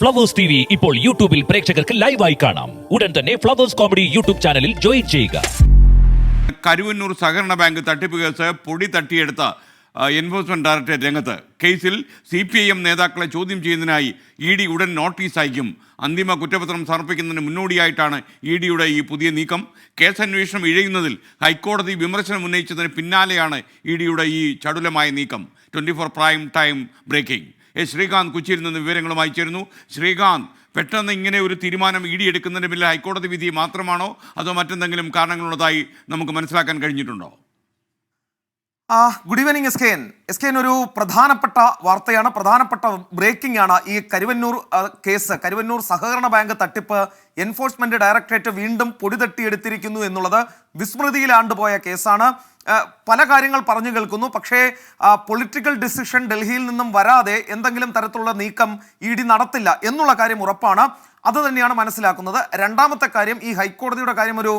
Flowers T V ഇപ്പോൾ യൂട്യൂബിൽ പ്രേക്ഷകർക്ക് ലൈവായി കാണാം. ഉടൻ തന്നെ ഫ്ലവേഴ്സ് കോമഡി യൂട്യൂബ് ചാനലിൽ ജോയിൻ ചെയ്യുക. കരുവന്നൂർ സഹകരണ ബാങ്ക് തട്ടിപ്പ് കേസ് പൊടി തട്ടിയെടുത്ത എൻഫോഴ്സ്മെന്റ് ഡയറക്ടറേറ്റ് രംഗത്ത്. കേസിൽ സി പി ഐ എം നേതാക്കളെ ചോദ്യം ചെയ്യുന്നതിനായി ഇ ഡി ഉടൻ നോട്ടീസ് അയക്കും. അന്തിമ കുറ്റപത്രം സമർപ്പിക്കുന്നതിന് മുന്നോടിയായിട്ടാണ് ഇ ഡിയുടെ ഈ പുതിയ നീക്കം. കേസന്വേഷണം ഇഴയുന്നതിൽ ഹൈക്കോടതി വിമർശനം ഉന്നയിച്ചതിന് പിന്നാലെയാണ് ഇ ഡിയുടെ ഈ ചടുലമായ നീക്കം. Twenty four prime time breaking A Sreekanth കൊച്ചിയിൽ നിന്ന് വിവരങ്ങളുമായി ചേരുന്നു. ശ്രീകാന്ത് പെട്ടെന്ന് ഇങ്ങനെ ഒരു തീരുമാനം ഇടിയെടുക്കുന്നതിന് പിന്നിൽ ഹൈക്കോടതി വിധി മാത്രമാണോ? അതോ മറ്റെന്തെങ്കിലും കാരണങ്ങളുള്ളതായി നമുക്ക് മനസ്സിലാക്കാൻ കഴിഞ്ഞിട്ടുണ്ടോ? ആ good evening S K N S K N ഒരു പ്രധാനപ്പെട്ട വാർത്തയാണ് പ്രധാനപ്പെട്ട ബ്രേക്കിംഗ് ആണ്. ഈ കരുവന്നൂർ കേസ് കരുവന്നൂർ സഹകരണ ബാങ്ക് തട്ടിപ്പ് എൻഫോഴ്സ്മെന്റ് ഡയറക്ടറേറ്റ് വീണ്ടും പൊടിതട്ടിയെടുത്തിരിക്കുന്നു എന്നുള്ളത് വിസ്മൃതിയിലാണ്ടുപോയ കേസാണ്. പല കാര്യങ്ങൾ പറഞ്ഞു കേൾക്കുന്നു. പക്ഷേ പൊളിറ്റിക്കൽ ഡിസിഷൻ ഡൽഹിയിൽ നിന്നും വരാതെ എന്തെങ്കിലും തരത്തിലുള്ള നീക്കം ഇ ഡി നടത്തില്ല എന്നുള്ള കാര്യം ഉറപ്പാണ്. അത് തന്നെയാണ് മനസ്സിലാക്കുന്നത്. രണ്ടാമത്തെ കാര്യം ഈ ഹൈക്കോടതിയുടെ കാര്യം ഒരു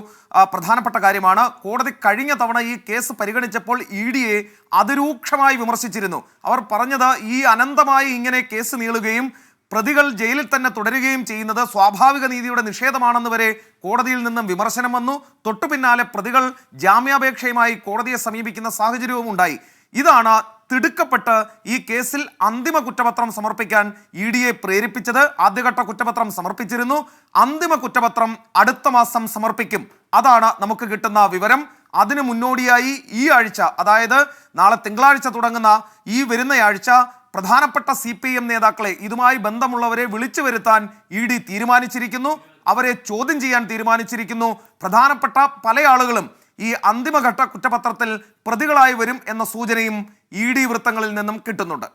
പ്രധാനപ്പെട്ട കാര്യമാണ്. കോടതി കഴിഞ്ഞ തവണ ഈ കേസ് പരിഗണിച്ചപ്പോൾ ഇ ഡിയെ അതിരൂക്ഷമായി വിമർശിച്ചിരുന്നു. അവർ പറഞ്ഞത് ഈ അനന്തമായി ഇങ്ങനെ കേസ് നീളുകയും പ്രതികൾ ജയിലിൽ തന്നെ തുടരുകയും ചെയ്യുന്നത് സ്വാഭാവിക നീതിയുടെ നിഷേധമാണെന്ന് വരെ കോടതിയിൽ നിന്നും വിമർശനം വന്നു. തൊട്ടു പിന്നാലെ പ്രതികൾ ജാമ്യാപേക്ഷയുമായി കോടതിയെ സമീപിക്കുന്ന സാഹചര്യവും ഉണ്ടായി. ഇതാണ് തിടുക്കപ്പെട്ട് ഈ കേസിൽ അന്തിമ കുറ്റപത്രം സമർപ്പിക്കാൻ ഇ ഡിയെ പ്രേരിപ്പിച്ചത്. ആദ്യഘട്ട കുറ്റപത്രം സമർപ്പിച്ചിരുന്നു. അന്തിമ കുറ്റപത്രം അടുത്ത മാസം സമർപ്പിക്കും. അതാണ് നമുക്ക് കിട്ടുന്ന വിവരം. അതിനു മുന്നോടിയായി ഈ ആഴ്ച അതായത് നാളെ തിങ്കളാഴ്ച തുടങ്ങുന്ന ഈ വരുന്നയാഴ്ച പ്രധാനപ്പെട്ട സി പി എം നേതാക്കളെ ഇതുമായി ബന്ധമുള്ളവരെ വിളിച്ചു വരുത്താൻ ഇ ഡി തീരുമാനിച്ചിരിക്കുന്നു. അവരെ ചോദ്യം ചെയ്യാൻ തീരുമാനിച്ചിരിക്കുന്നു. പ്രധാനപ്പെട്ട പല ആളുകളും ഈ അന്തിമഘട്ട കുറ്റപത്രത്തിൽ പ്രതികളായി വരും എന്ന സൂചനയും ഇ ഡി വൃത്തങ്ങളിൽ നിന്നും കിട്ടുന്നുണ്ട്.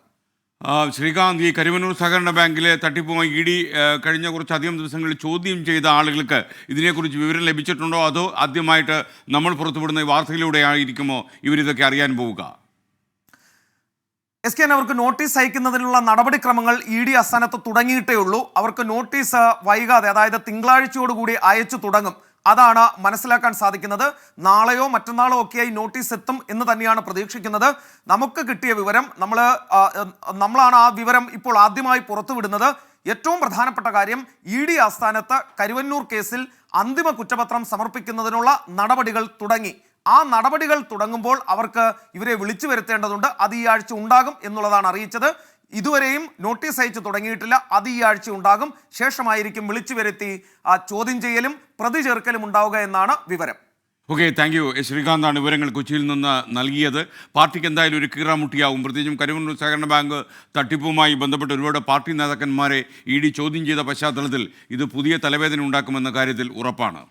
ശ്രീകാന്ത് ഈ കരിമനൂർ സഹകരണ ബാങ്കിലെ തട്ടിപ്പുമായി ഇ ഡി കഴിഞ്ഞ കുറച്ചധികം ദിവസങ്ങളിൽ ചോദ്യം ചെയ്ത ആളുകൾക്ക് ഇതിനെക്കുറിച്ച് വിവരം ലഭിച്ചിട്ടുണ്ടോ? അതോ ആദ്യമായിട്ട് നമ്മൾ പുറത്തുവിടുന്ന വാർത്തയിലൂടെ ആയിരിക്കുമോ ഇവരിതൊക്കെ അറിയാൻ പോവുക? എസ് കെ അവർക്ക് നോട്ടീസ് അയക്കുന്നതിനുള്ള നടപടിക്രമങ്ങൾ ഇ ഡി അസ്ഥാനത്ത് തുടങ്ങിയിട്ടേ ഉള്ളൂ. അവർക്ക് നോട്ടീസ് വൈകാതെ അതായത് തിങ്കളാഴ്ചയോടുകൂടി അയച്ചു തുടങ്ങും. അതാണ് മനസ്സിലാക്കാൻ സാധിക്കുന്നത്. നാളെയോ മറ്റന്നാളോ ഒക്കെയായി നോട്ടീസ് എത്തും എന്ന് തന്നെയാണ് പ്രതീക്ഷിക്കുന്നത്. നമുക്ക് കിട്ടിയ വിവരം നമ്മൾ നമ്മളാണ് ആ വിവരം ഇപ്പോൾ ആദ്യമായി പുറത്തുവിടുന്നത്. ഏറ്റവും പ്രധാനപ്പെട്ട കാര്യം ഇ ഡി ആസ്ഥാനത്ത് കരുവന്നൂർ കേസിൽ അന്തിമ കുറ്റപത്രം സമർപ്പിക്കുന്നതിനുള്ള നടപടികൾ തുടങ്ങി. ആ നടപടികൾ തുടങ്ങുമ്പോൾ അവർക്ക് ഇവരെ വിളിച്ചു വരുത്തേണ്ടതുണ്ട്. അത് ഈ ആഴ്ച ഉണ്ടാകും എന്നുള്ളതാണ് അറിയിച്ചത്. ഇതുവരെയും നോട്ടീസ് അയച്ച് തുടങ്ങിയിട്ടില്ല. അത് ഈ ആഴ്ച ഉണ്ടാകും. ശേഷമായിരിക്കും വിളിച്ചു വരുത്തി ആ ചോദ്യം ചെയ്യലും പ്രതി ചേർക്കലും ഉണ്ടാവുക എന്നാണ് വിവരം. ഓക്കെ താങ്ക് യു ശ്രീകാന്താണ് വിവരങ്ങൾ കൊച്ചിയിൽ നിന്ന് നൽകിയത്. പാർട്ടിക്ക് എന്തായാലും ഒരു കീറാമുട്ടിയാവും. പ്രത്യേകിച്ചും കരുവന്നൂർ സഹകരണ ബാങ്ക് തട്ടിപ്പുമായി ബന്ധപ്പെട്ട് ഒരുപാട് പാർട്ടി നേതാക്കന്മാരെ ഇ ഡി ചോദ്യം ചെയ്ത പശ്ചാത്തലത്തിൽ ഇത് പുതിയ തലവേദന ഉണ്ടാക്കുമെന്ന കാര്യത്തിൽ ഉറപ്പാണ്.